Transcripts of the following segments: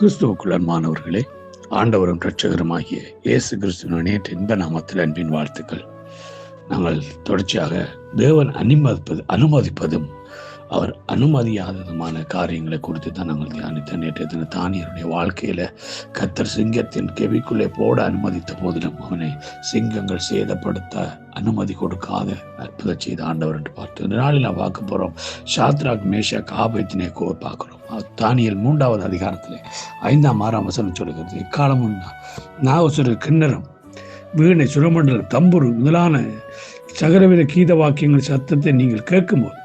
கிறிஸ்துவுக்குள் மாணவர்களே ஆண்டவரும் ரட்சகருமாகிய இயேசு கிறிஸ்துவின் நேற்று இன்ப நாமத்தில் அன்பின் வாழ்த்துக்கள். நாங்கள் தொடர்ச்சியாக தேவன் அனுமதிப்பது அனுமதிப்பதும் அவர் அனுமதியாததுமான காரியங்களை குறித்து தான் நாங்கள் தியானித்த நேற்றைய தின தானியருடைய வாழ்க்கையில கத்தர் சிங்கத்தின் கெவிக்குள்ளே போட அனுமதித்த போதிலும் அவனை சிங்கங்கள் சேதப்படுத்த அனுமதி கொடுக்காத அற்புத செய்த ஆண்டவர் என்று பார்த்து இந்த நாளில் நான் பார்க்க போறோம். ஷாத்ராக் மேஷா காபத்தினை பார்க்கிறோம் தானியல் மூன்றாவது அதிகாரத்தில் ஐந்தாம் ஆறாம் வசனம் சொல்கிறது இக்காலமும் நாவசுர கிண்ணரம் வீணை சுரமண்டலம் தம்புரு முதலான சகரவித கீத வாக்கியங்கள் சத்தத்தை நீங்கள் கேட்கும்போது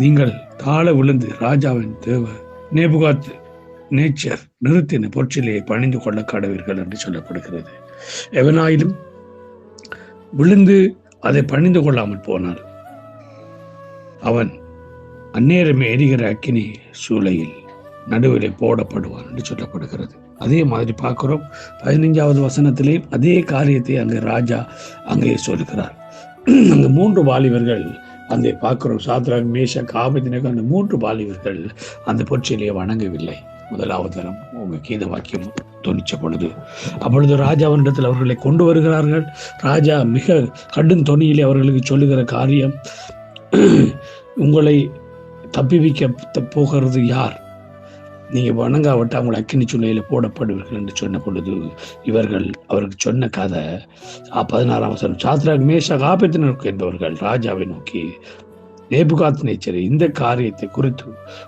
நீங்கள் தாழ விழுந்து ராஜாவின் தேவ நேபுகாத் நேச்சர் நிறுத்தின பொற்சிலையை பணிந்து கொள்ள கடவீர்கள் என்று சொல்லப்படுகிறது. எவனாயிலும் விழுந்து அதை பணிந்து கொள்ளாமல் போனார் அவன் அந்நேரமே எரிகிற அக்கினி சூளையில் நடுவிலே போடப்படுவான் என்று சொல்லப்படுகிறது. அதே மாதிரி பார்க்கிறோம் பதினைஞ்சாவது வசனத்திலேயும் அதே காரியத்தை அங்கே ராஜா அங்கே சொல்கிறார். அங்கு மூன்று வாலிபர்கள் அந்த பார்க்கிறோம். சாத்ராக் மேஷ காபத்தினக்கு அந்த மூன்று பாலிவர்கள் அந்த பொற்சிலையை வணங்கவில்லை. முதலாவது தரம் உங்க கீத வாக்கியம் தொனிச்ச பொழுது. அப்பொழுது ராஜாவனிடத்தில் அவர்களை கொண்டு வருகிறார்கள். ராஜா மிக கடும் தொனியிலே அவர்களுக்கு சொல்லுகிற காரியம் உங்களை தப்பிவிக்க போகிறது யார்? நீங்கள் வணங்காவிட்டு அவங்களை அக்கினி சுள்ளையில் போடப்படுவீர்கள் என்று சொன்ன பொழுது இவர்கள் அவருக்கு சொன்ன கதை பதினாறாம் வசனம் சாத்ராக் மேஷா காப்பத்தினருக்கு என்பவர்கள் ராஜாவை நோக்கி நேபுகாத் நேச்சர் இந்த காரியத்தை குறித்து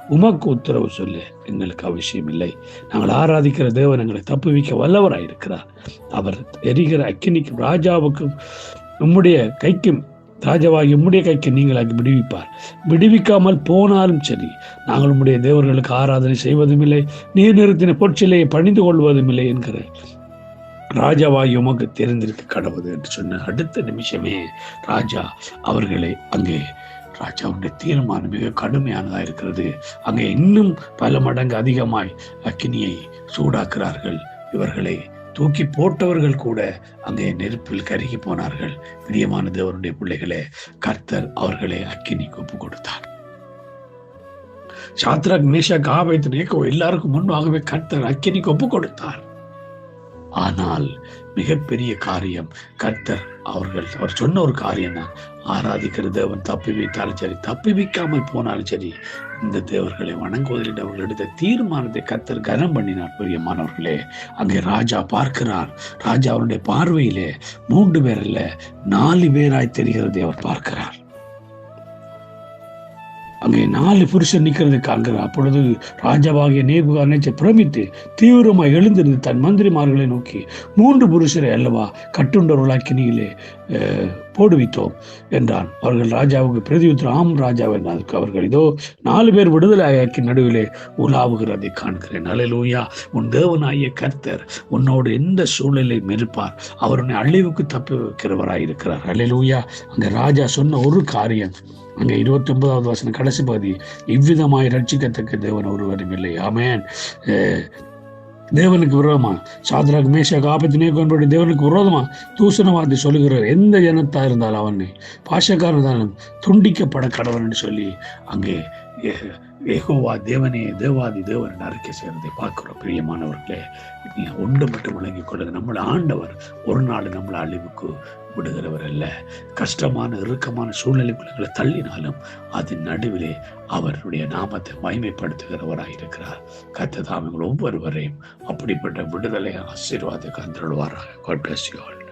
உமக்கு உத்தரவு சொல்ல எங்களுக்கு அவசியம் இல்லை. நாங்கள் ஆராதிக்கிற தேவன் எங்களை தப்புவிக்க வல்லவராயிருக்கிறார். அவர் எரிகிற அக்கினிக்கும் ராஜாவுக்கும் நம்முடைய கைக்கும் ராஜாவாகி உம்முடைய கைக்கு நீங்கள் அங்கு விடுவிப்பார். விடுவிக்காமல் போனாலும் சரி நாங்கள் உம்முடைய தேவர்களுக்கு ஆராதனை செய்வதும் இல்லை நீர் நிறுத்தின பொற்சிலையை பணிந்து கொள்வதும் இல்லை என்கிற ராஜாவாகி உமக்கு தெரிந்திருக்க கடவுது என்று சொன்ன அடுத்த நிமிஷமே ராஜா அவர்களை அங்கே ராஜாவுடைய தீர்மானம் மிக கடுமையானதா இருக்கிறது. அங்கே இன்னும் பல மடங்கு அதிகமாய் அக்கினியை சூடாக்குறார்கள் இவர்களை. தூக்கி போட்டவர்கள் கூட அங்கே நெருப்பில் கருகி போனார்கள். பிரியமான தேவனுடைய பிள்ளைகளே கர்த்தர் அவர்களை அக்கினி ஒப்பு கொடுத்தார். சாத்ராக் மேஷா காபைத்து நேக்கோ எல்லாருக்கும் முன்பாகவே கர்த்தர் அக்கினிக்கு ஒப்பு கொடுத்தார். ஆனால் மிகப்பெரிய காரியம் கர்த்தர் அவர்கள். அவர் சொன்ன ஒரு காரியம் தான் ஆராதிக்கிற தேவன் தப்பி வைத்தாலும் சரி தப்பி வைக்காமல் போனாலும் சரி இந்த தேவர்களை வணங்குவதில் அவர்கள் எடுத்த தீர்மானத்தை கத்தர் கனம் பண்ணினார் பிரியமானவர்களே. அங்கே ராஜா பார்க்கிறார். ராஜா அவருடைய பார்வையிலே மூன்று பேர் இல்லை நாலு பேராய் தெரிகிறதை அவர் பார்க்கிறார். அங்கே நாலு புருஷன் நிற்கிறது காண்கிறார். அப்பொழுது ராஜாவாகிய நேபுகாரனை பிரமித்து தீவிரமாக எழுந்திருந்து தன் மந்திரிமார்களை நோக்கி. மூன்று புருஷரை அல்லவா கட்டுண்டவர்களாக்கினியிலே போடுவித்தோம் என்றான். அவர்கள் ராஜாவுக்கு பிரதியுத்தரம் ஆம் ராஜா என்றாருக்கு அவர்கள் இதோ நாலு பேர் விடுதலையாக்கி நடுவிலே உலாவுகிறதை காண்கிறேன். அலையலூயா உன் தேவனாகிய கர்த்தர் உன்னோடு எந்த சூழலை மெருப்பார் அவர் உன்னை அழிவுக்கு தப்பி வைக்கிறவராய் இருக்கிறார் அலையலூயா அங்கே ராஜா சொன்ன ஒரு காரியம். அங்கே இருபத்தி ஒன்பதாவது வசனம் கடைசி பகுதி இவ்விதமாய் ரட்சிக்கத்தக்க தேவன் ஒருவரும் இல்லை. ஆமேன். தேவனுக்கு விரோதமா? சாத்ராக் மேஷா காப்பத்தினே கொண்டு தேவனுக்கு விரோதமா? தூசணவாதி சொல்லுகிறார். எந்த ஜனத்தா இருந்தாலும் அவனை பாஷக்காரன் தானும் துண்டிக்கப்பட கடவன் என்று சொல்லி அங்கே ஏகோவா தேவனே தேவாதி தேவன் அறிக்கை செய்வதை பார்க்கிறோம். பிரியமானவர்களே நீ ஒன்று மட்டும் விளங்கிக் கொள்ளுங்க. நம்மளை ஆண்டவர் ஒரு நாள் நம்மளை அழிவுக்கு விடுகிறவர் அல்ல. கஷ்டமான இறுக்கமான சூழ்நிலைக்குள்ளங்களை தள்ளினாலும் அதன் நடுவிலே அவருடைய நாமத்தை மகிமைப்படுத்துகிறவராக இருக்கிறார். கத்ததாமங்கள் ஒவ்வொருவரையும் அப்படிப்பட்ட விடுதலை ஆசீர்வாதம் கந்தருள்வாராக God.